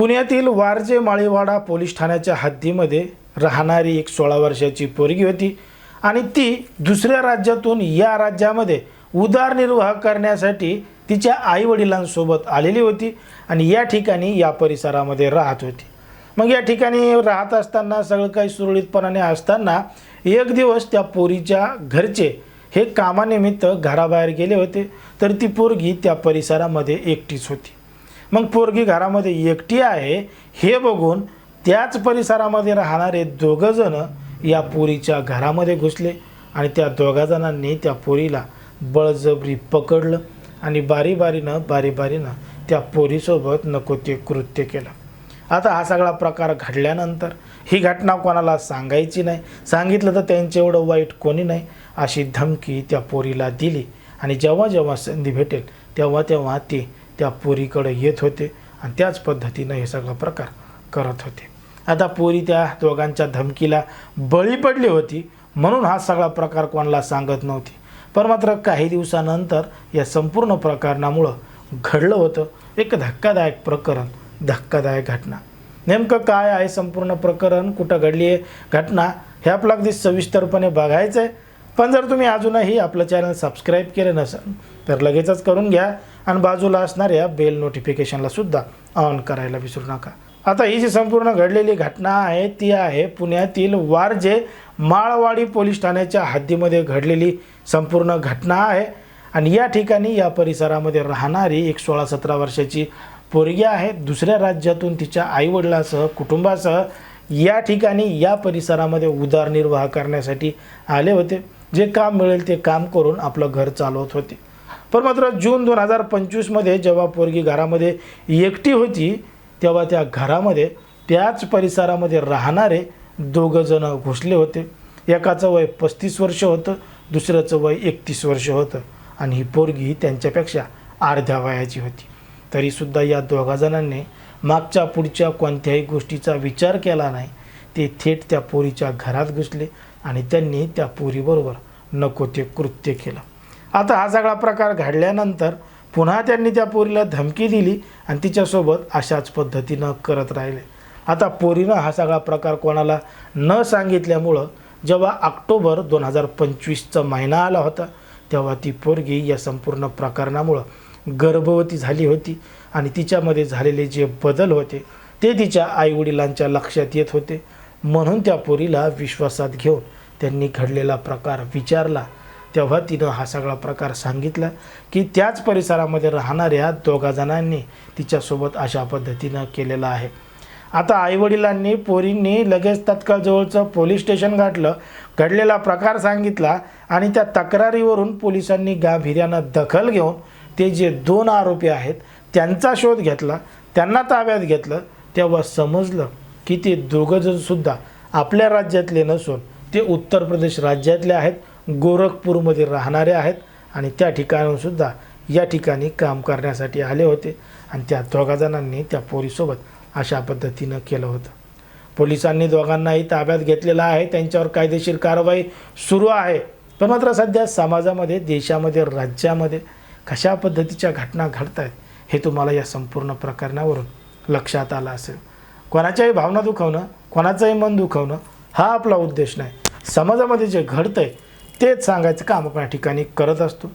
पुण्यातील वारजे माळीवाडा पोलीस ठाण्याच्या हद्दीमध्ये राहणारी एक सोळा वर्षाची पोरगी होती आणि ती दुसऱ्या राज्यातून या राज्यामध्ये उदारनिर्वाह करण्यासाठी तिच्या आईवडिलांसोबत आलेली होती आणि या ठिकाणी या परिसरामध्ये राहत होती. मग या ठिकाणी राहत असताना सगळं काही सुरळीतपणाने असताना एक दिवस त्या पोरीच्या घरचे हे कामानिमित्त घराबाहेर गेले होते. तर ती पोरगी त्या परिसरामध्ये एकटीच होती. मग पोरगी घरामध्ये एकटी आहे हे बघून त्याच परिसरामध्ये राहणारे दोघंजणं या पोरीच्या घरामध्ये घुसले आणि त्या दोघाजणांनी त्या पोरीला बळजबरी पकडलं आणि बारीबारीनं बारीबारीनं त्या पोरीसोबत नको ते कृत्य केलं. आता हा सगळा प्रकार घडल्यानंतर ही घटना कोणाला सांगायची नाही. सांगितलं तर त्यांच्या एवढं वाईट कोणी नाही अशी धमकी त्या पोरीला दिली. आणि जेव्हा जेव्हा संधी भेटेल तेव्हा तेव्हा ते त्या पोरीकडे येत होते आणि त्याच पद्धतीनं हे सगळा प्रकार करत होते. आता पोरी त्या दोघांच्या धमकीला बळी पडली होती म्हणून हा सगळा प्रकार कोणाला सांगत नव्हती. पण मात्र काही दिवसानंतर या संपूर्ण प्रकरणामुळं घडलं होतं एक धक्कादायक प्रकरण धक्कादायक घटना. नेमकं काय आहे संपूर्ण प्रकरण? कुठं घडली आहे घटना? हे आपलं अगदी सविस्तरपणे बघायचं आहे पण जर तुम्ही अजूनही आपलं चॅनल सबस्क्राईब केलं नसेल तर लगेचच करून घ्या. आणि बाजूला असणाऱ्या बेल नोटिफिकेशनला सुद्धा ऑन करायला विसरू नका. आता ही जी संपूर्ण घडलेली घटना आहे ती आहे पुण्यातील वारजे माळवाडी पोलीस ठाण्याच्या हद्दीमध्ये घडलेली संपूर्ण घटना आहे. आणि या ठिकाणी या परिसरामध्ये राहणारी एक सोळा सतरा वर्षाची पोरगी आहे. दुसऱ्या राज्यातून तिच्या आईवडिलासह कुटुंबासह या ठिकाणी या परिसरामध्ये उदरनिर्वाह करण्यासाठी आले होते. जे काम मिळेल ते काम करून आपलं घर चालवत होते. पण मात्र जून दोन हजार पंचवीसमध्ये जेव्हा पोरगी घरामध्ये एकटी होती तेव्हा त्या घरामध्ये त्याच परिसरामध्ये राहणारे दोघंजणं घुसले होते. एकाचं वय पस्तीस वर्ष होतं दुसऱ्याचं वय एकतीस वर्ष होतं. आणि ही पोरगी त्यांच्यापेक्षा अर्ध्या वयाची होती. तरीसुद्धा या दोघाजणांनी मागच्या पुढच्या कोणत्याही गोष्टीचा विचार केला नाही. ते थेट त्या पोरीच्या घरात घुसले आणि त्यांनी त्या पोरीबरोबर नको ते कृत्य केलं. आता हा सगळा प्रकार घडल्यानंतर पुन्हा त्यांनी त्या पोरीला धमकी दिली आणि तिच्यासोबत अशाच पद्धतीनं करत राहिले. आता पोरीनं हा सगळा प्रकार कोणाला न सांगितल्यामुळं जेव्हा ऑक्टोबर दोन हजार पंचवीसचा महिना आला होता तेव्हा ती पोरगी या संपूर्ण प्रकरणामुळं गर्भवती झाली होती आणि तिच्यामध्ये झालेले जे बदल होते ते तिच्या आईवडिलांच्या लक्षात येत होते. म्हणून त्या पोरीला विश्वासात घेऊन त्यांनी घडलेला प्रकार विचारला तेव्हा तिनं हा सगळा प्रकार सांगितला की त्याच परिसरामध्ये राहणाऱ्या दोघा जणांनी तिच्यासोबत अशा पद्धतीनं केलेलं आहे. आता आईवडिलांनी पोरींनी लगेच तत्काळ जवळचं पोलीस स्टेशन गाठलं घडलेला प्रकार सांगितला आणि त्या तक्रारीवरून पोलिसांनी गांभीर्यानं दखल घेऊन ते जे दोन आरोपी आहेत त्यांचा शोध घेतला त्यांना ताब्यात घेतलं तेव्हा समजलं की ते दोघंजणसुद्धा आपल्या राज्यातले नसून ते उत्तर प्रदेश राज्यातले आहेत. गोरखपूरमध्ये राहणारे आहेत आणि त्या ठिकाणाहूनसुद्धा या ठिकाणी काम करण्यासाठी आले होते. आणि त्या दोघाजणांनी त्या पोरीसोबत अशा पद्धतीनं केलं होतं. पोलिसांनी दोघांनाही ताब्यात घेतलेलं आहे. त्यांच्यावर कायदेशीर कारवाई सुरू आहे. पण मात्र सध्या समाजामध्ये देशामध्ये राज्यामध्ये कशा पद्धतीच्या घटना घडत आहेत हे तुम्हाला या संपूर्ण प्रकरणावरून लक्षात आलं असेल. कोणाच्याही भावना दुखवणं कोणाचंही मन दुखवणं हा आपला उद्देश नाही. समाजामध्ये जे घडतं आहे तेच सांगायचं काम आपण या ठिकाणी करत असतो.